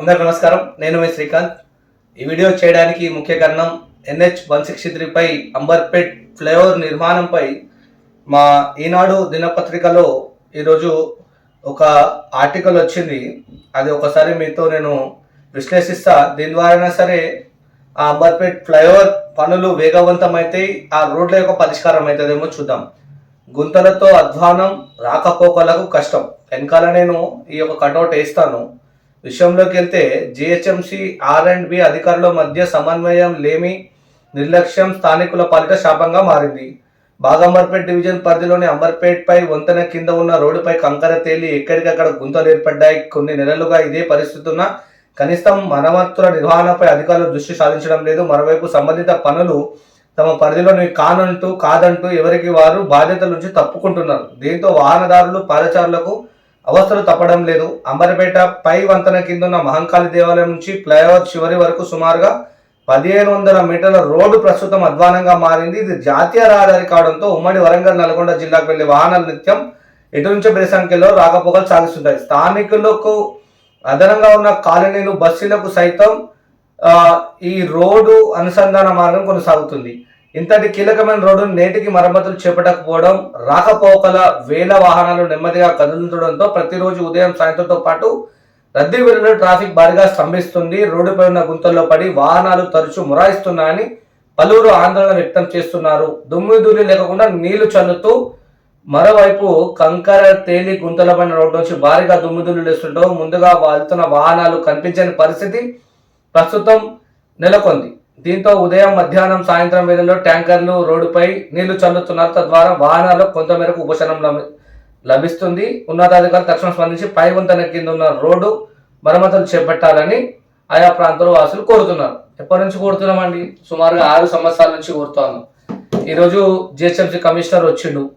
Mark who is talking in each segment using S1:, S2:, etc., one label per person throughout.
S1: అందరికి నమస్కారం. నేను మీ శ్రీకాంత్. ఈ వీడియో చేయడానికి ముఖ్య కారణం ఎన్హెచ్ వన్ సిక్స్టీ త్రీపై అంబర్పేట్ ఫ్లైఓవర్ నిర్మాణంపై మా ఈనాడు దినపత్రికలో ఈరోజు ఒక ఆర్టికల్ వచ్చింది. అది ఒకసారి మీతో నేను విశ్లేషిస్తా. దీని ద్వారా సరే ఆ అంబర్పేట్ ఫ్లైఓవర్ పనులు వేగవంతమైతే ఆ రోడ్ల యొక్క పరిష్కారం అవుతుందేమో చూద్దాం. గుంతలతో అధ్వానం రాకపోకలకు కష్టం. వెనకాల నేను ఈ యొక్క కటౌట్ వేస్తాను. విషయంలోకి వెళ్తే జిహెచ్ఎంసి ఆర్ అండ్ బి అధికారుల మధ్య సమన్వయం లేమి నిర్లక్ష్యం స్థానికుల పాలిక శాపంగా మారింది. బాగంబర్పేట్ డివిజన్ పరిధిలోని అంబర్పేట్ పై వంతెన కింద ఉన్న రోడ్డుపై కంకర తేలి ఎక్కడికక్కడ గుంతలు ఏర్పడ్డాయి. కొన్ని నెలలుగా ఇదే పరిస్థితి ఉన్న కనీసం మరమ్మతుల నిర్వహణపై అధికారులు దృష్టి సాధించడం లేదు. మరోవైపు సంబంధిత పనులు తమ పరిధిలోని కానంటూ కాదంటూ ఎవరికి వారు బాధ్యతల నుంచి తప్పుకుంటున్నారు. దీంతో వాహనదారులు పాదచారులకు అవస్థలు తప్పడం లేదు. అంబర్పేట పై వంతెన కింద ఉన్న మహంకాళి దేవాలయం నుంచి ఫ్లైఓవర్ చివరి వరకు సుమారుగా పదిహేను వందల మీటర్ల రోడ్డు ప్రస్తుతం అధ్వానంగా మారింది. ఇది జాతీయ రహదారి కావడంతో ఉమ్మడి వరంగల్ నల్గొండ జిల్లాకు వెళ్ళే వాహనాలు నిత్యం ఎటు నుంచి పెద్ద సంఖ్యలో రాకపోకలు సాగిస్తుంటాయి. స్థానికులకు అదనంగా ఉన్న కాలనీలు బస్సులకు సైతం ఈ రోడ్డు అనుసంధాన మార్గం కొనసాగుతుంది. ఇంతటి కీలకమైన రోడ్డు నేటికి మరమ్మతులు చేపట్టకపోవడం రాకపోకల వేల వాహనాలు నెమ్మదిగా కదులుతుండడంతో ప్రతిరోజు ఉదయం సాయంత్రంతో పాటు రద్దీ వేళలో ట్రాఫిక్ భారీగా స్తంభిస్తుంది. రోడ్డుపై ఉన్న గుంతల్లో పడి వాహనాలు తరచూ మురాయిస్తున్నాయని పలువురు ఆందోళన వ్యక్తం చేస్తున్నారు. దుమ్ము దూలి లేకుండా నీళ్ళు చల్లుతూ మరోవైపు కంకర తేలి గుంతలపైన రోడ్డు నుంచి భారీగా దుమ్ముదులు లేస్తుండడం ముందుగా వాళ్తున్న వాహనాలు కనిపించని పరిస్థితి ప్రస్తుతం నెలకొంది. దీంతో ఉదయం మధ్యాహ్నం సాయంత్రం వేళల్లో ట్యాంకర్లు రోడ్డుపై నీళ్ళు చల్లుతున్నారు. తద్వారా వాహనాల్లో కొంతమేరకు ఉపశమనం లభి- లభిస్తుంది. ఉన్నతాధికారులు తక్షణం స్పందించి పై వంతెన కింద ఉన్న రోడ్డు మరమ్మతులు చేపట్టాలని ఆయా ప్రాంతాల వాసులు కోరుతున్నారు. ఎప్పటి నుంచి కోరుతున్నామండి? సుమారుగా ఆరు సంవత్సరాల నుంచి కోరుతాను. ఈరోజు జిహెచ్ఎంసీ కమిషనర్ వచ్చిండు.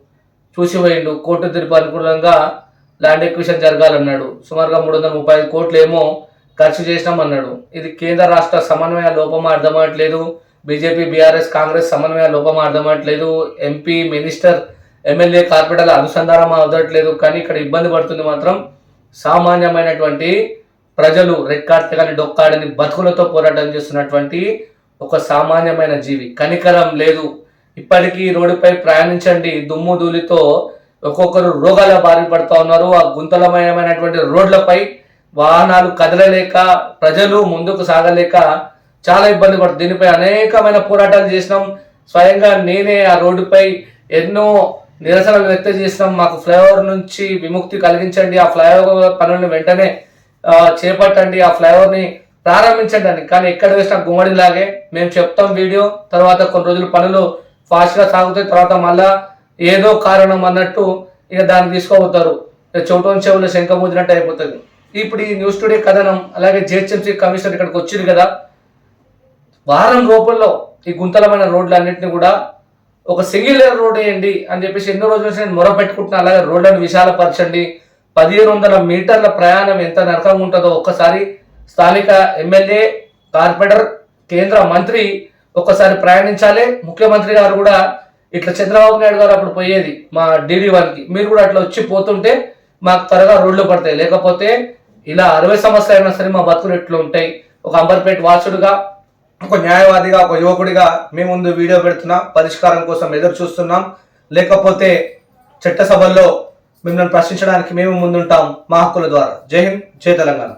S1: చూసి పోయిండు. కోర్టు తీర్పు అనుకూలంగా ల్యాండ్ ఎక్విషన్ జరగాలన్నాడు. సుమారుగా మూడు వందల ముప్పై ఐదు కోట్లు ఏమో ఖర్చు చేసినాం అన్నాడు. ఇది కేంద్ర రాష్ట్ర సమన్వయ లోపం అర్థమవట్లేదు. బీజేపీ బీఆర్ఎస్ కాంగ్రెస్ సమన్వయ లోపం అర్థమవట్లేదు. ఎంపీ మినిస్టర్ ఎమ్మెల్యే కార్పొరేటర్ల అనుసంధానం అవ్వట్లేదు. కానీ ఇక్కడ ఇబ్బంది పడుతుంది మాత్రం సామాన్యమైనటువంటి ప్రజలు రెక్కాడితే డొక్కాడని బతుకులతో పోరాటం చేస్తున్నటువంటి ఒక సామాన్యమైన జీవి. కనికరం లేదు. ఇప్పటికీ రోడ్డుపై ప్రయాణించండి. దుమ్ము ధూళితో ఒక్కొక్కరు రోగాల బారి పడుతూ ఉన్నారు. ఆ గుంతలమయమైనటువంటి రోడ్లపై వాహనాలు కదలలేక ప్రజలు ముందుకు సాగలేక చాలా ఇబ్బంది పడుతుంది. దీనిపై అనేకమైన పోరాటాలు చేసినాం. స్వయంగా నేనే ఆ రోడ్డుపై ఎన్నో నిరసనలు వ్యక్తం చేసినాం. మాకు ఫ్లైఓవర్ నుంచి విముక్తి కలిగించండి. ఆ ఫ్లైఓవర్ పనులను వెంటనే చేపట్టండి. ఆ ఫ్లైఓవర్ని ప్రారంభించండి అని. కానీ ఎక్కడ వేసిన గుమ్మడిలాగే మేము చెప్తాం వీడియో. తర్వాత కొన్ని రోజులు పనులు ఫాస్ట్గా సాగుతాయి. తర్వాత మళ్ళా ఏదో కారణం అన్నట్టు ఇక దాన్ని తీసుకోబోతారు. ఇక చెవులు శంఖ ముదినట్టు అయిపోతుంది. ఇప్పుడు ఈ న్యూస్ టుడే కథనం అలాగే జిహెచ్ఎంసీ కమిషనర్ ఇక్కడికి వచ్చింది కదా. వారం రూపంలో ఈ గుంతలమైన రోడ్లన్నింటినీ కూడా ఒక సింగిల్ లేయర్ రోడ్ వేయండి అని చెప్పేసి ఎన్నో రోజుల నుంచి నేను మొర పెట్టుకుంటున్నా. అలాగే రోడ్లను విశాలపరచండి. పదిహేను వందల మీటర్ల ప్రయాణం ఎంత నరకంగా ఉంటుందో ఒక్కసారి స్థానిక ఎమ్మెల్యే కార్పొరేటర్ కేంద్ర మంత్రి ఒక్కసారి ప్రయాణించాలి. ముఖ్యమంత్రి గారు కూడా ఇట్లా చంద్రబాబు నాయుడు గారు అప్పుడు పోయేది మా డీడీ వన్కి. మీరు కూడా అట్లా వచ్చి పోతుంటే మాకు త్వరగా రోడ్లు పడతాయి. లేకపోతే ఇలా అరవై సంవత్సరాలు అయినా సరే మా బతుకులు ఎట్లు ఉంటాయి? ఒక అంబర్పేట వాసుడుగా ఒక న్యాయవాదిగా ఒక యువకుడిగా మీ ముందు వీడియో పెడుతున్నా పరిష్కారం కోసం ఎదురు చూస్తున్నాం. లేకపోతే చట్టసభల్లో మిమ్మల్ని ప్రశ్నించడానికి మేము ముందుంటాం మా హక్కుల ద్వారా. జై హింద్ జై తెలంగాణ.